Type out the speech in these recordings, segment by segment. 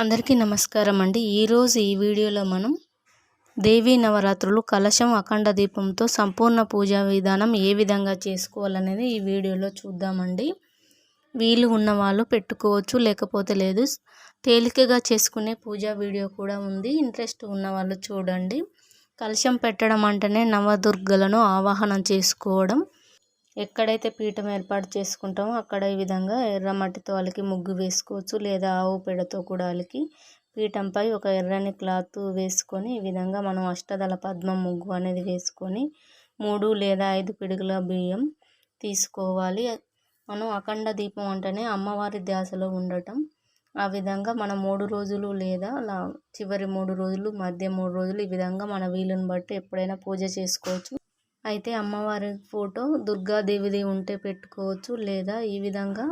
అందరికీ నమస్కారం అండి. ఈరోజు ఈ వీడియోలో మనం దేవీ నవరాత్రులు కలశం అఖండ దీపంతో సంపూర్ణ పూజా విధానం ఏ విధంగా చేసుకోవాలనేది ఈ వీడియోలో చూద్దామండి. వీలు ఉన్నవాళ్ళు పెట్టుకోవచ్చు లేకపోతే లేదు. తేలికగా చేసుకునే పూజా వీడియో కూడా ఉంది. ఇంట్రెస్ట్ ఉన్న వాళ్ళు చూడండి. కలశం పెట్టడం అంటేనే నవదుర్గలను ఆవాహనం చేసుకోవడం. ఎక్కడైతే పీఠం ఏర్పాటు చేసుకుంటామో అక్కడ ఈ విధంగా ఎర్రమట్టితో అలికి ముగ్గు వేసుకోవచ్చు లేదా ఆవు పేడతో కూడా అలికి పీఠంపై ఒక ఎర్రని క్లాత్ వేసుకొని ఈ విధంగా మనం అష్టదళ పద్మం ముగ్గు అనేది వేసుకొని మూడు లేదా ఐదు పిడుగుల బియ్యం తీసుకోవాలి. మనం అఖండ దీపం అంటేనే అమ్మవారి ధ్యాసలో ఉండటం. ఆ విధంగా మనం మూడు రోజులు లేదా చివరి మూడు రోజులు మధ్య మూడు రోజులు ఈ విధంగా మన వీలుని బట్టి ఎప్పుడైనా పూజ చేసుకోవచ్చు. అయితే అమ్మవారి ఫోటో దుర్గాదేవిది ఉంటే పెట్టుకోవచ్చు లేదా ఈ విధంగా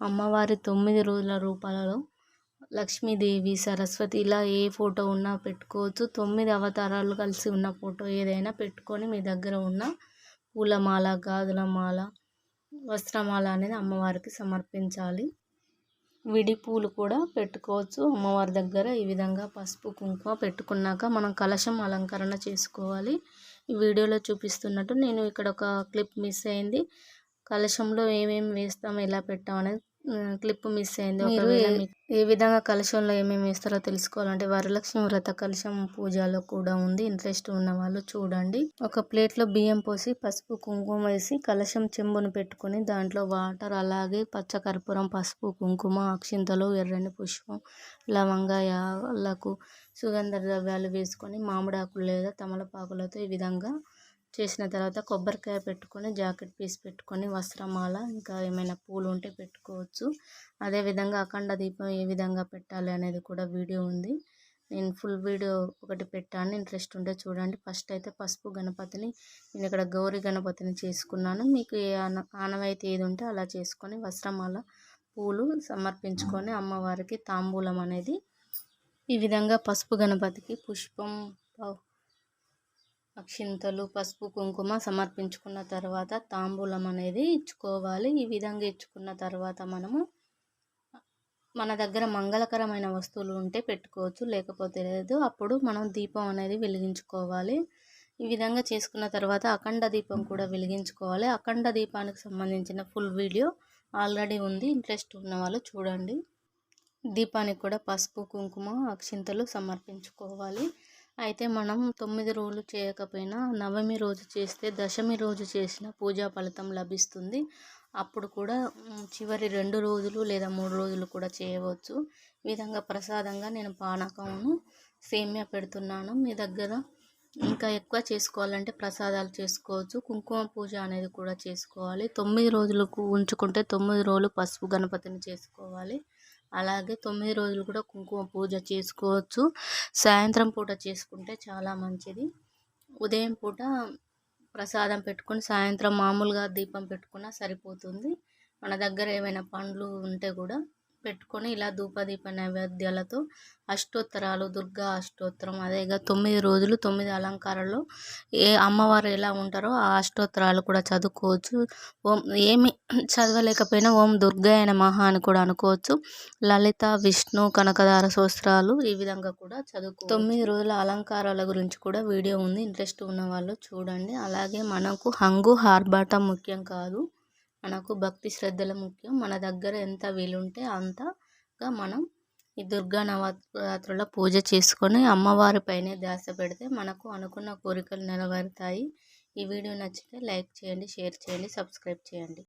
అమ్మవారి తొమ్మిది రోజుల రూపాలలో లక్ష్మీదేవి సరస్వతి ఇలా ఏ ఫోటో ఉన్నా పెట్టుకోవచ్చు. తొమ్మిది అవతారాలు కలిసి ఉన్న ఫోటో ఏదైనా పెట్టుకొని మీ దగ్గర ఉన్న పూలమాల గాజుల మాల వస్త్రమాల అనేది అమ్మవారికి సమర్పించాలి. విడిపూలు కూడా పెట్టుకోవచ్చు. అమ్మవారి దగ్గర ఈ విధంగా పసుపు కుంకుమ పెట్టుకున్నాక మనం కలశం అలంకరణ చేసుకోవాలి. ఈ వీడియోలో చూపిస్తున్నట్టు నేను ఇక్కడ ఒక క్లిప్ మిస్ అయింది. కలశంలో ఏమేమి వేస్తాం ఎలా పెట్టాం అనేది క్లిప్ మిస్ అయింది. ఒకవేళ ఏ విధంగా కలశంలో ఏమేమి వేస్తారో తెలుసుకోవాలంటే వరలక్ష్మి వ్రత కలశం పూజలో కూడా ఉంది. ఇంట్రెస్ట్ ఉన్న వాళ్ళు చూడండి. ఒక ప్లేట్లో బియ్యం పోసి పసుపు కుంకుమ వేసి కలశం చెంబును పెట్టుకొని దాంట్లో వాటర్ అలాగే పచ్చకర్పూరం పసుపు కుంకుమ అక్షింతలు ఎర్రని పుష్పం లవంగా యాలకు సుగంధ ద్రవ్యాలు వేసుకొని మామిడాకులు లేదా తమలపాకులతో ఈ విధంగా చేసిన తర్వాత కొబ్బరికాయ పెట్టుకొని జాకెట్ పీస్ పెట్టుకొని వస్త్రమాల ఇంకా ఏమైనా పూలు ఉంటే పెట్టుకోవచ్చు. అదేవిధంగా అఖండ దీపం ఏ విధంగా పెట్టాలి అనేది కూడా వీడియో ఉంది. నేను ఫుల్ వీడియో ఒకటి పెట్టాను. ఇంట్రెస్ట్ ఉంటే చూడండి. ఫస్ట్ అయితే పసుపు గణపతిని నేను ఇక్కడ గౌరీ గణపతిని చేసుకున్నాను. మీకు ఏ ఆనవాయితీ ఏది ఉంటే అలా చేసుకొని వస్త్రమాల పూలు సమర్పించుకొని అమ్మవారికి తాంబూలం అనేది ఈ విధంగా పసుపు గణపతికి పుష్పం అక్షింతలు పసుపు కుంకుమ సమర్పించుకున్న తర్వాత తాంబూలం అనేది ఇచ్చుకోవాలి. ఈ విధంగా ఇచ్చుకున్న తర్వాత మనము మన దగ్గర మంగళకరమైన వస్తువులు ఉంటే పెట్టుకోవచ్చు. లేకపోతే లేదు అప్పుడు మనం దీపం అనేది వెలిగించుకోవాలి. ఈ విధంగా చేసుకున్న తర్వాత అఖండ దీపం కూడా వెలిగించుకోవాలి. అఖండ దీపానికి సంబంధించిన ఫుల్ వీడియో ఆల్రెడీ ఉంది. ఇంట్రెస్ట్ ఉన్న వాళ్ళు చూడండి. దీపానికి కూడా పసుపు కుంకుమ అక్షింతలు సమర్పించుకోవాలి. అయితే మనం తొమ్మిది రోజులు చేయకపోయినా నవమి రోజు చేస్తే దశమి రోజు చేసిన పూజా ఫలితం లభిస్తుంది. అప్పుడు కూడా చివరి రెండు రోజులు లేదా మూడు రోజులు కూడా చేయవచ్చు. ఈ విధంగా ప్రసాదంగా నేను పానకమును సేమ్యా పెడుతున్నాను. మీ దగ్గర ఇంకా ఎక్కువ చేసుకోవాలంటే ప్రసాదాలు చేసుకోవచ్చు. కుంకుమ పూజ అనేది కూడా చేసుకోవాలి. తొమ్మిది రోజులకు ఉంచుకుంటే తొమ్మిది రోజులు పసుపు గణపతిని చేసుకోవాలి. అలాగే తొమ్మిది రోజులు కూడా కుంకుమ పూజ చేసుకోవచ్చు. సాయంత్రం పూట చేసుకుంటే చాలా మంచిది. ఉదయం పూట ప్రసాదం పెట్టుకొని సాయంత్రం మామూలుగా దీపం పెట్టుకున్నా సరిపోతుంది. మన దగ్గర ఏమైనా పండ్లు ఉంటే కూడా పెట్టుకొని ఇలా ధూపదీప నైవేద్యాలతో అష్టోత్తరాలు దుర్గా అష్టోత్తరం అదేగా తొమ్మిది రోజులు తొమ్మిది అలంకారాలు ఏ అమ్మవారు ఎలా ఉంటారో ఆ అష్టోత్తరాలు కూడా చదువుకోవచ్చు. ఓం ఏమి చదవలేకపోయినా ఓం దుర్గా అయిన మహా అని కూడా అనుకోవచ్చు. లలిత విష్ణు కనకదార సోస్త్రాలు ఈ విధంగా కూడా చదువుకో తొమ్మిది రోజుల అలంకారాల గురించి కూడా వీడియో ఉంది. ఇంట్రెస్ట్ ఉన్న వాళ్ళు చూడండి. అలాగే మనకు హంగు హార్బాటం ముఖ్యం కాదు. మనకు భక్తి శ్రద్ధలు ముఖ్యం. మన దగ్గర ఎంత వీలుంటే అంతగా మనం ఈ దుర్గా నవరాత్రుల పూజ చేసుకొని అమ్మవారిపైనే ధ్యాస పెడితే మనకు అనుకున్న కోరికలు నెరవేరుతాయి. ఈ వీడియో నచ్చితే లైక్ చేయండి షేర్ చేయండి సబ్స్క్రైబ్ చేయండి.